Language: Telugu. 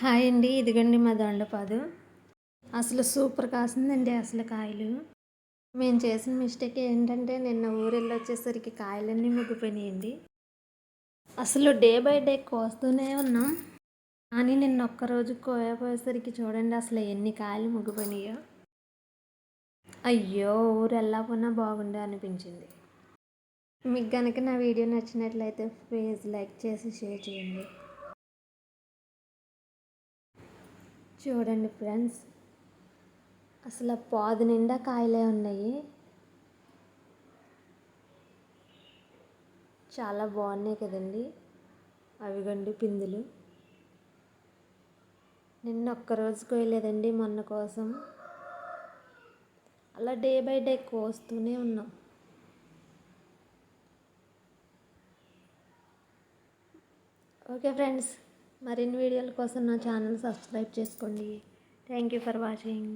హాయ్ అండి ఇదిగండి మా దొండపాదు. అసలు సూపర్ కాసిందండి అసలు కాయలు. మేము చేసిన మిస్టేక్ ఏంటంటే నిన్న ఊరెళ్ళి వచ్చేసరికి కాయలన్నీ ముగ్గిపోయినాయండి. అసలు డే బై డే కోస్తూనే ఉన్నాం. కానీ నిన్న ఒక్కరోజు కోయపోయేసరికి చూడండి అసలు ఎన్ని కాయలు ముగ్గిపోయినాయో. అయ్యో ఊరు వెళ్ళకపోయినా బాగుండే అనిపించింది. మీకు కనుక నా వీడియో నచ్చినట్లయితే ప్లీజ్ లైక్ చేసి షేర్ చేయండి. చూడండి ఫ్రెండ్స్. అసలు పాదు నిండా కాయలే ఉన్నాయి. చాలా బాగున్నాయి కదండి. అవిగండి పిందులు. నిన్న ఒక్కరోజు కోయలేదండి మొన్న కోసం. అలా డే బై డే కోస్తూనే ఉన్నాం. Okay friends. మరిన్ని వీడియోల కోసం నా ఛానల్ సబ్స్క్రైబ్ చేసుకోండి. Thank you for watching